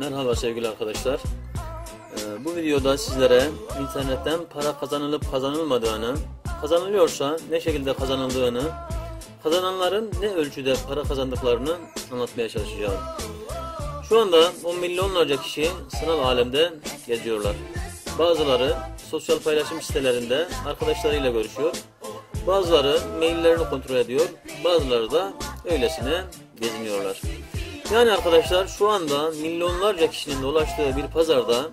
Merhaba sevgili arkadaşlar. Ee, Bu videoda sizlere internetten para kazanılıp kazanılmadığını, kazanılıyorsa ne şekilde kazanıldığını, kazananların ne ölçüde para kazandıklarını anlatmaya çalışacağım. Şu anda on milyonlarca kişi sanal alemde geziyorlar. Bazıları sosyal paylaşım sitelerinde arkadaşlarıyla görüşüyor. Bazıları maillerini kontrol ediyor. Bazıları da öylesine geziniyorlar. Yani arkadaşlar şu anda milyonlarca kişinin dolaştığı bir pazarda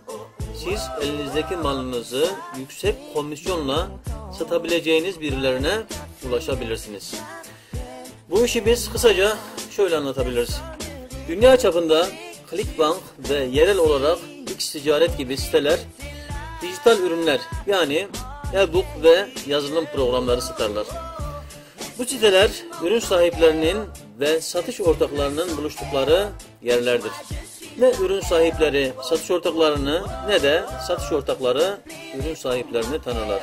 siz elinizdeki malınızı yüksek komisyonla satabileceğiniz birilerine ulaşabilirsiniz. Bu işi biz kısaca şöyle anlatabiliriz. Dünya çapında Clickbank ve yerel olarak X ticaret gibi siteler dijital ürünler yani e-book ve yazılım programları satarlar. Bu siteler ürün sahiplerinin ve satış ortaklarının buluştukları yerlerdir. Ne ürün sahipleri satış ortaklarını ne de satış ortakları ürün sahiplerini tanırlar.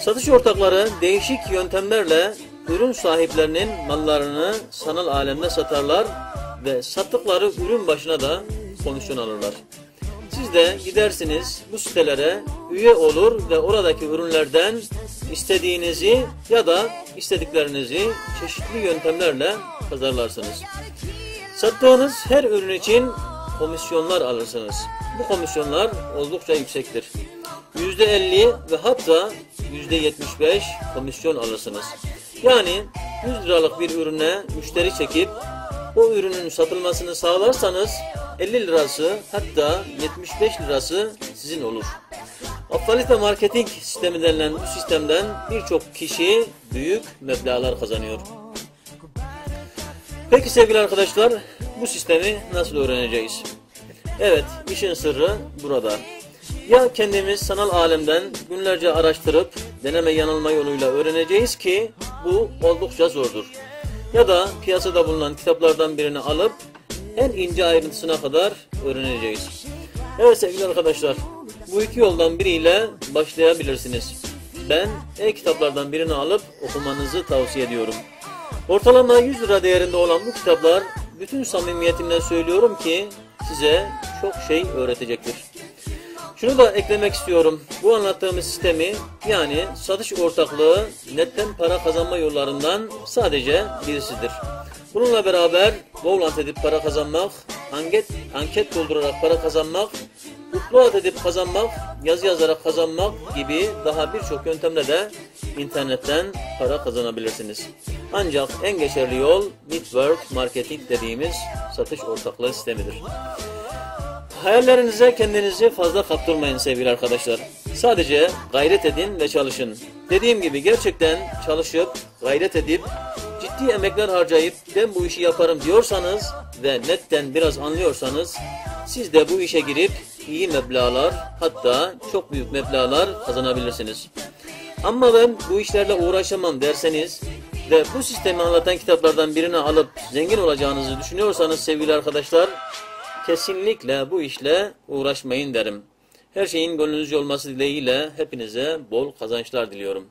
Satış ortakları değişik yöntemlerle ürün sahiplerinin mallarını sanal alemde satarlar ve sattıkları ürün başına da komisyon alırlar. Siz de gidersiniz bu sitelere üye olur ve oradaki ürünlerden istediğinizi ya da istediklerinizi çeşitli yöntemlerle pazarlarsınız. Sattığınız her ürün için komisyonlar alırsınız. Bu komisyonlar oldukça yüksektir. %50 ve hatta %75 komisyon alırsınız. Yani 100 liralık bir ürüne müşteri çekip o ürünün satılmasını sağlarsanız 50 lirası hatta 75 lirası sizin olur. Afalite marketing sistemi denilen bu sistemden birçok kişi büyük meblağlar kazanıyor. Peki sevgili arkadaşlar bu sistemi nasıl öğreneceğiz? Evet işin sırrı burada. Ya kendimiz sanal alemden günlerce araştırıp deneme yanılma yoluyla öğreneceğiz ki bu oldukça zordur. Ya da piyasada bulunan kitaplardan birini alıp en ince ayrıntısına kadar öğreneceğiz. Evet sevgili arkadaşlar bu iki yoldan biriyle başlayabilirsiniz. Ben e-kitaplardan birini alıp okumanızı tavsiye ediyorum. Ortalama 100 lira değerinde olan bu kitaplar bütün samimiyetimle söylüyorum ki size çok şey öğretecektir. Şunu da eklemek istiyorum. Bu anlattığımız sistemi yani satış ortaklığı netten para kazanma yollarından sadece birisidir. Bununla beraber Bowlant edip para kazanmak, anket, anket doldurarak para kazanmak, upload edip kazanmak, yazı yazarak kazanmak gibi daha birçok yöntemle de internetten para kazanabilirsiniz. Ancak en geçerli yol network marketing dediğimiz satış ortaklığı sistemidir. Hayallerinize kendinizi fazla kaptırmayın sevgili arkadaşlar. Sadece gayret edin ve çalışın. Dediğim gibi gerçekten çalışıp, gayret edip, ciddi emekler harcayıp ben bu işi yaparım diyorsanız ve netten biraz anlıyorsanız siz de bu işe girip iyi meblağlar hatta çok büyük meblağlar kazanabilirsiniz. Ama ben bu işlerle uğraşamam derseniz ve bu sistemi anlatan kitaplardan birini alıp zengin olacağınızı düşünüyorsanız sevgili arkadaşlar kesinlikle bu işle uğraşmayın derim. Her şeyin gönlünüzce olması dileğiyle hepinize bol kazançlar diliyorum.